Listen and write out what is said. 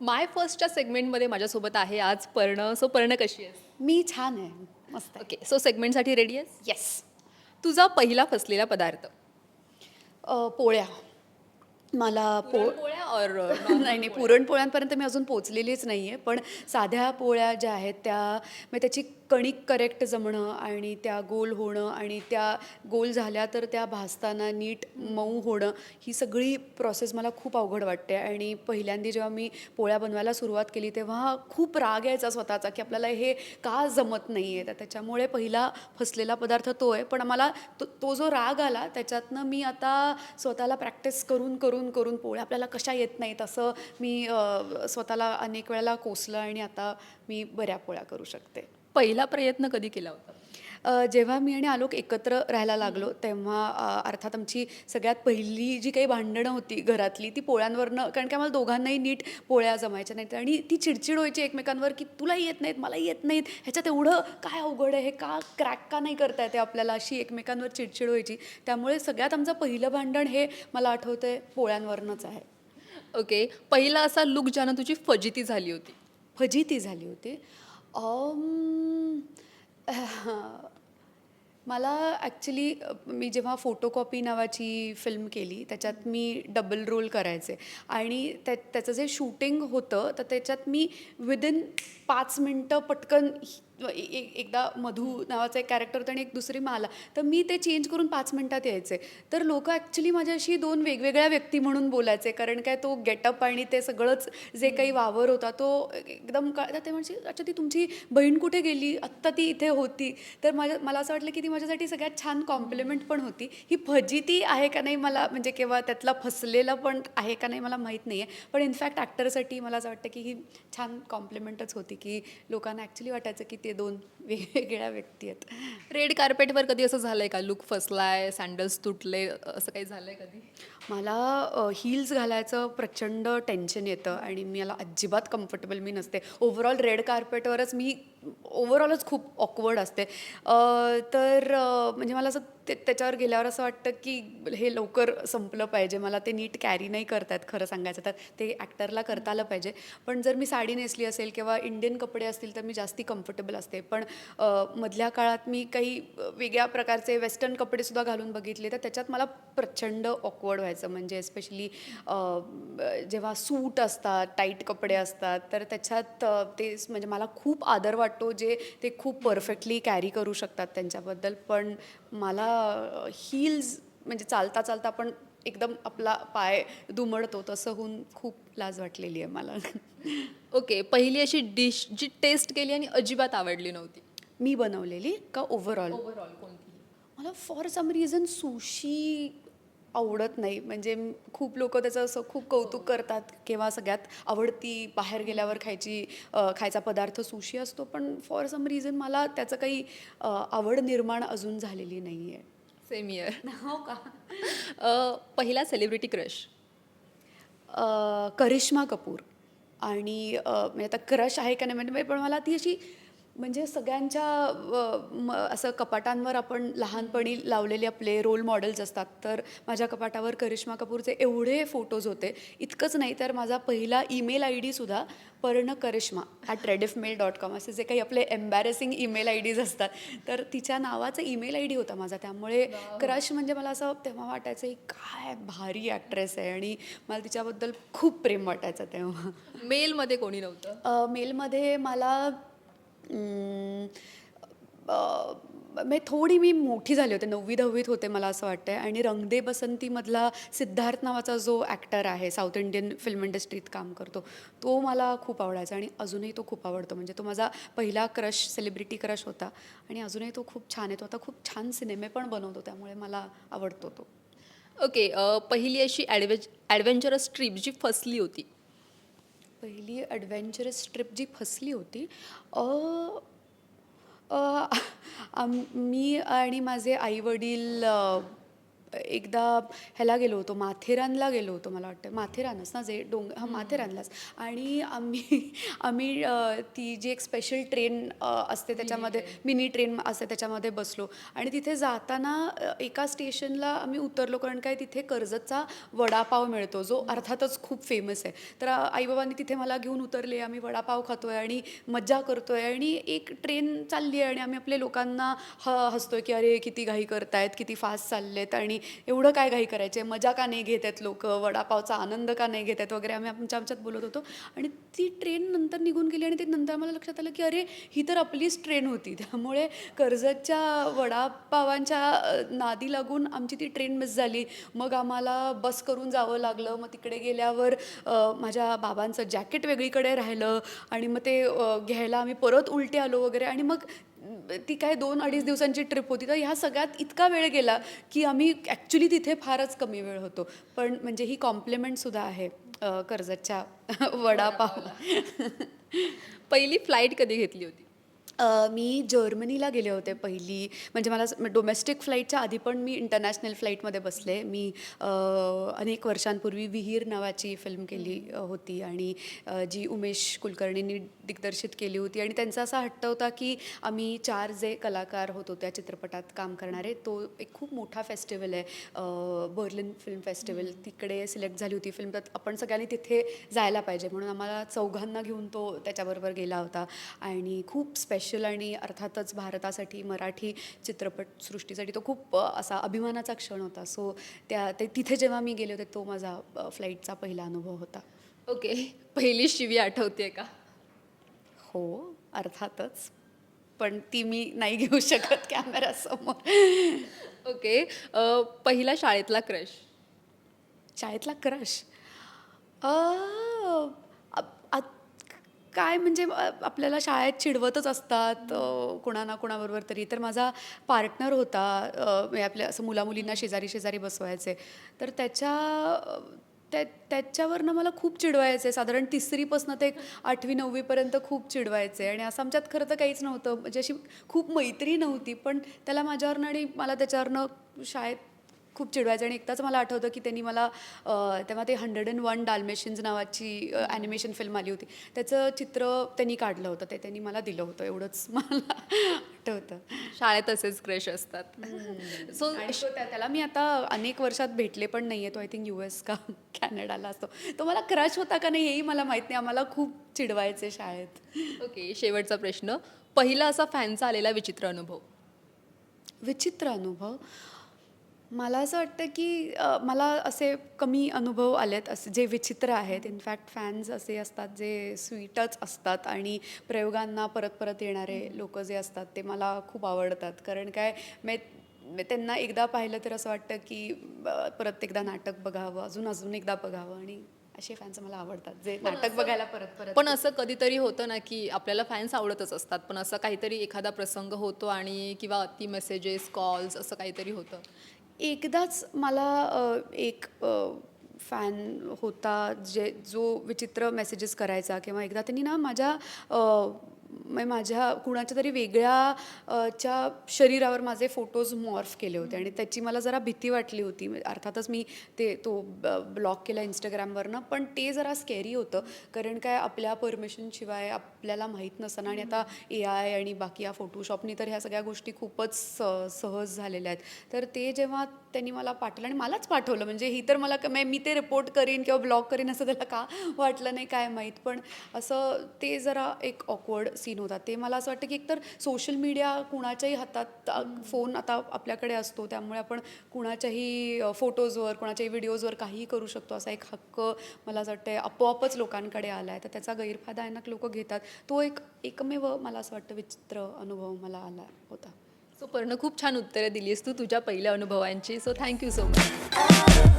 माय फर्स्टच्या सेगमेंटमध्ये माझ्यासोबत आहे आज पर्ण. सो पर्ण कशी आहेस? मी छान आहे. मस्त आहे. ओके सो सेगमेंटसाठी रेडी आहेस? येस तुझा पहिला फसलेला पदार्थ? पोळ्या. मला पो पोळ्या और नाही नाही पुरणपोळ्यांपर्यंत मी अजून पोचलेलीच नाही आहे पण साध्या पोळ्या ज्या आहेत त्या मग त्याची कणिक करेक्ट जमणं आणि त्या गोल होणं आणि त्या गोल झाल्या तर त्या भाजताना नीट मऊ होणं ही सगळी प्रोसेस मला खूप अवघड वाटते. आणि पहिल्यांदा जेव्हा मी पोळ्या बनवायला सुरुवात केली तेव्हा खूप राग यायचा स्वतःचा की आपल्याला हे का जमत नाही आहे तर त्याच्यामुळे पहिला फसलेला पदार्थ तो आहे. पण मला तो तो जो राग आला त्याच्यातनं मी आता स्वतःला प्रॅक्टिस करून करून करून पोळ्या आपल्याला कशा येत नाहीत असं मी स्वतःला अनेक वेळेला कोसलं आणि आता मी बऱ्या पोळ्या करू शकते. पहिला प्रयत्न कधी केला होता? जेव्हा मी आणि आलोक एकत्र राहायला लागलो तेव्हा अर्थात आमची सगळ्यात पहिली जी काही भांडणं होती घरातली ती पोळ्यांवरनं कारण की आम्हाला दोघांनाही नीट पोळ्या जमायच्या नाहीत. आणि ती चिडचिड व्हायची एकमेकांवर की तुलाही येत नाहीत मलाही येत नाहीत. ह्याच्यात एवढं काय अवघड आहे? हे का क्रॅक का नाही करता येते आपल्याला? अशी एकमेकांवर चिडचिड व्हायची. त्यामुळे सगळ्यात आमचं पहिलं भांडण हे मला आठवतंय पोळ्यांवरनंच आहे. ओके. पहिला असा लुक ज्यानं तुझी फजिती झाली होती? फजिती झाली होती. मला ॲक्च्युली मी जेव्हा फोटोकॉपी नावाची फिल्म केली त्याच्यात मी डबल रोल करायचे. आणि त्या त्याचं जे शूटिंग होतं तर त्याच्यात मी विदिन पाच मिनटं पटकन एक एकदा मधू नावाचं एक कॅरेक्टर होतं आणि एक दुसरी माला. तर मी ते चेंज करून पाच मिनटात यायचे. तर लोक ॲक्च्युली माझ्याशी दोन वेगवेगळ्या व्यक्ती म्हणून बोलायचे. कारण काय तो गेटअप आणि ते सगळंच जे काही वावर होता तो एकदम का ते म्हणजे अच्छा ती तुमची बहीण कुठे गेली? आत्ता ती इथे होती. तर माझ्या मला असं वाटलं की ती माझ्यासाठी सगळ्यात छान कॉम्प्लिमेंट पण होती. ही फजिती आहे का नाही मला म्हणजे किंवा त्यातला फसलेला पण आहे का नाही मला माहीत नाही आहे पण इनफॅक्ट ॲक्टरसाठी मला असं वाटतं की ही छान कॉम्प्लिमेंटच होती की लोकांना ॲक्च्युली वाटायचं की ती दोन वेगवेगळ्या व्यक्ती आहेत. रेड कार्पेटवर कधी असं झालं आहे का? लुक फसलाय सँडल्स तुटले असं काही झालं आहे कधी? मला हिल्स घालायचं प्रचंड टेन्शन येतं आणि मला अजिबात कम्फर्टेबल मी नसते. ओव्हरऑल रेड कार्पेटवरच मी ओव्हरऑलच खूप ऑकवर्ड असते. तर म्हणजे मला असं ते त्याच्यावर गेल्यावर असं वाटतं की हे लवकर संपलं पाहिजे. मला ते नीट कॅरी नाही करतात खरं सांगायचं तर. ते ॲक्टरला करता आलं पाहिजे. पण जर मी साडी नेसली असेल किंवा इंडियन कपडे असतील तर मी जास्ती कम्फर्टेबल असते. पण मधल्या काळात मी काही वेगळ्या प्रकारचे वेस्टर्न कपडेसुद्धा घालून बघितले तर त्याच्यात मला प्रचंड ऑकवर्ड व्हायचं. म्हणजे एस्पेशली जेव्हा सूट असतात टाईट कपडे असतात तर त्याच्यात ते म्हणजे मला खूप आदर वाटतो जे ते खूप परफेक्टली कॅरी करू शकतात त्यांच्याबद्दल. पण मला हिल्स म्हणजे चालता चालता पण एकदम आपला पाय दुमडतो तसं होऊन खूप लाज वाटलेली आहे मला. ओके पहिली अशी डिश जी टेस्ट केली आणि अजिबात आवडली नव्हती. मी बनवलेली का ओव्हरऑल ओव्हरऑल कोणती? मला फॉर सम रिझन सुशी आवडत नाही. म्हणजे खूप लोक त्याचं असं खूप कौतुक करतात किंवा सगळ्यात आवडती बाहेर गेल्यावर खायची खायचा पदार्थ सुशी असतो. पण फॉर सम रिझन मला त्याचं काही आवड निर्माण अजून झालेली नाही आहे सेम इयर हो का? पहिला सेलिब्रिटी क्रश करिश्मा कपूर. आणि म्हणजे आता क्रश आहे का नाही म्हणजे पण मला ती अशी म्हणजे सगळ्यांच्या असं कपाटांवर आपण लहानपणी लावलेले आपले रोल मॉडेल्स असतात. तर माझ्या कपाटावर करिश्मा कपूरचे एवढे फोटोज होते. इतकंच नाही तर माझा पहिला email I डीसुद्धा Parna Karishma at rediffmail dot com असे जे काही आपले एम्बॅरेसिंग ईमेल आय डीज असतात. तर तिच्या नावाचा ईमेल आय डी होता माझा. त्यामुळे क्रश म्हणजे मला असं तेव्हा वाटायचं काय भारी ॲक्ट्रेस आहे. आणि मला तिच्याबद्दल खूप प्रेम वाटायचं तेव्हा. मेलमध्ये कोणी नव्हतं? मेलमध्ये मला म्हणजे थोडी मी मोठी झाली होते नववी दहावीत होते मला असं वाटतं आणि रंगदे बसंतीमधला सिद्धार्थ नावाचा जो ॲक्टर आहे साऊथ इंडियन फिल्म इंडस्ट्रीत काम करतो तो मला खूप आवडायचा. आणि अजूनही तो खूप आवडतो. म्हणजे तो माझा पहिला क्रश सेलिब्रिटी क्रश होता. आणि अजूनही तो खूप छान आहे तो आता खूप छान सिनेमे पण बनवतो त्यामुळे मला आवडतो तो. ओके पहिली अशी ॲडवे ॲडव्हेंचरस ट्रीप जी फसली होती पहिली ॲडव्हेंचरस ट्रिप जी फसली होती अ, आम- मी आणि माझे आईवडील एकदा ह्याला गेलो होतो माथेरानला गेलो होतो मला वाटतं. माथेरानच ना जे डोंग हां माथेरानलाच. आणि आम्ही आम्ही ती जी एक स्पेशल ट्रेन असते त्याच्यामध्ये मिनी ट्रेन असते त्याच्यामध्ये बसलो. आणि तिथे जाताना एका स्टेशनला आम्ही उतरलो कारण काय तिथे कर्जतचा वडापाव मिळतो जो अर्थातच खूप फेमस आहे. तर आईबाबांनी तिथे मला घेऊन उतरले आम्ही वडापाव खातोय आणि मज्जा करतोय. आणि एक ट्रेन चालली आहे आणि आम्ही आपल्या लोकांना ह हसतोय की अरे किती घाई करतायत किती फास्ट चाललेत. आणि एवढं काय घाई करायचे? मजा का नाही घेत आहेत लोक? वडापावचा आनंद का नाही घेत आहेत? वगैरे आम्ही आमच्या आमच्यात बोलत होतो. आणि ती ट्रेन नंतर निघून गेली आणि ते नंतर आम्हाला लक्षात आलं की अरे ही तर आपलीच ट्रेन होती. त्यामुळे कर्जतच्या वडापावांच्या नादी लागून आमची ती ट्रेन मिस झाली. मग आम्हाला बस करून जावं लागलं. मग तिकडे गेल्यावर माझ्या बाबांचं जॅकेट वेगळीकडे राहिलं आणि मग ते घ्यायला आम्ही परत उलटे आलो वगैरे. आणि मग ती काय दोन अडीच दिवसांची ट्रिप होती. तर ह्या सगळ्यात इतका वेळ गेला की आम्ही ॲक्च्युली तिथे फारच कमी वेळ होतो. पण म्हणजे ही कॉम्प्लिमेंटसुद्धा आहे कर्जतच्या वडापाव पहिली फ्लाईट कधी घेतली होती? अ, मी जर्मनीला गेले होते पहिली. म्हणजे मला डोमेस्टिक फ्लाईटच्या आधी पण मी इंटरनॅशनल फ्लाईटमध्ये बसले. मी अ, अनेक वर्षांपूर्वी विहीर नावाची फिल्म केली अ, होती. आणि अ, जी उमेश कुलकर्णींनी दिग्दर्शित केली होती. आणि त्यांचा असा हट्ट होता की आम्ही चार जे कलाकार होतो त्या चित्रपटात काम करणारे तो एक खूप मोठा फेस्टिवल आहे. अ, बर्लिन फिल्म फेस्टिवल तिकडे सिलेक्ट झाली होती फिल्म तर आपण सगळ्यांनी तिथे जायला पाहिजे. म्हणून आम्हाला चौघांना घेऊन तो त्याच्याबरोबर गेला होता. आणि खूप स्पेशल आणि अर्थातच भारतासाठी मराठी चित्रपटसृष्टीसाठी तो खूप असा अभिमानाचा क्षण होता. सो त्या ते तिथे जेव्हा मी गेले होते तो माझा फ्लाईटचा पहिला अनुभव होता. ओके पहिली शिवी आठवते का? हो अर्थातच. पण ती मी नाही घेऊ शकत कॅमेऱ्यासमोर ओके पहिला शाळेतला क्रश शाळेतला क्रश काय म्हणजे आपल्याला शाळेत चिडवतच असतात कुणा ना कोणाबरोबर तरी. तर माझा पार्टनर होता म्हणजे आपल्या असं मुलामुलींना शेजारी शेजारी बसवायचे. तर त्याच्या त्या त्याच्यावरनं मला खूप चिडवायचे. साधारण तिसरीपासून ते एक आठवी नववीपर्यंत खूप चिडवायचे. आणि असं आमच्यात खरं तर काहीच नव्हतं. म्हणजे अशी खूप मैत्री नव्हती पण त्याला माझ्यावरनं आणि मला त्याच्यावरनं शाळेत खूप चिडवायचं आणि एकदाच मला आठवतं की त्यांनी मला तेव्हा ते हंड्रेड अँड वन डाल्मेशियन्स नावाची ॲनिमेशन फिल्म आली होती. त्याचं चित्र त्यांनी काढलं होतं. ते त्यांनी मला दिलं होतं. एवढंच मला आठवतं. शाळेत असेच क्रश असतात. सो त्याला मी आता अनेक वर्षात भेटले पण नाही आहे तो आय थिंक यू एस का कॅनडाला असतो. तो मला क्रश होता का नाही हेही मला माहीत नाही. आम्हाला खूप चिडवायचे शाळेत. ओके शेवटचा प्रश्न. पहिला असा फॅनचा आलेला विचित्र अनुभव. विचित्र अनुभव? मला असं वाटतं की अ, मला असे कमी अनुभव आलेत असे जे विचित्र आहेत. इनफॅक्ट फॅन्स असे असतात जे स्वीटच असतात आणि प्रयोगांना परत परत येणारे लोक जे असतात ते मला खूप आवडतात. कारण काय मे मे- त्यांना एकदा पाहिलं तर असं वाटतं की अ, परत एकदा नाटक बघावं अजून अजून एकदा बघावं आणि असे फॅन्स मला आवडतात जे नाटक बघायला परत परत पण असं कधीतरी होतं ना की आपल्याला फॅन्स आवडतच असतात. पण असं काहीतरी एखादा प्रसंग होतो आणि किंवा अति मेसेजेस कॉल्स असं काहीतरी होतं. एकदाच मला एक फॅन होता जे जो विचित्र मेसेजेस करायचा किंवा एकदा त्यांनी ना माझ्या म्हणजे माझ्या कुणाच्या तरी वेगळ्या च्या शरीरावर माझे फोटोज मॉर्फ केले होते. आणि त्याची मला जरा भीती वाटली होती. म्हणजे अर्थातच मी ते तो ब्लॉक केला इंस्टाग्रामवरनं. पण ते जरा स्कॅरी होतं. कारण काय आपल्या परमिशनशिवाय आपल्याला माहीत नसताना आणि आता ए आय आणि बाकी या फोटोशॉपनी तर ह्या सगळ्या गोष्टी खूपच स- सहज झालेल्या आहेत. तर ते जेव्हा त्यांनी मला पाठवलं आणि मलाच पाठवलं. म्हणजे ही तर मला म्हणजे मी ते रिपोर्ट करीन किंवा ब्लॉक करीन असं त्याला का वाटलं नाही काय माहीत. पण असं ते जरा एक ऑकवर्ड सीन होता. ते मला असं वाटतं की एकतर सोशल मीडिया कुणाच्याही हातात फोन आता आपल्याकडे असतो. त्यामुळे आपण कुणाच्याही फोटोजवर कुणाच्याही व्हिडिओजवर काहीही करू शकतो. असा एक हक्क मला असं वाटतं आपोआपच लोकांकडे आला आहे तर त्याचा गैरफायदा अनेक लोक घेतात. तो एक एकमेव मला असं वाटतं विचित्र अनुभव मला आला होता. सो पर्ण खूप छान उत्तरं दिलीस तू तुझ्या पहिल्या अनुभवांची. So thank you so much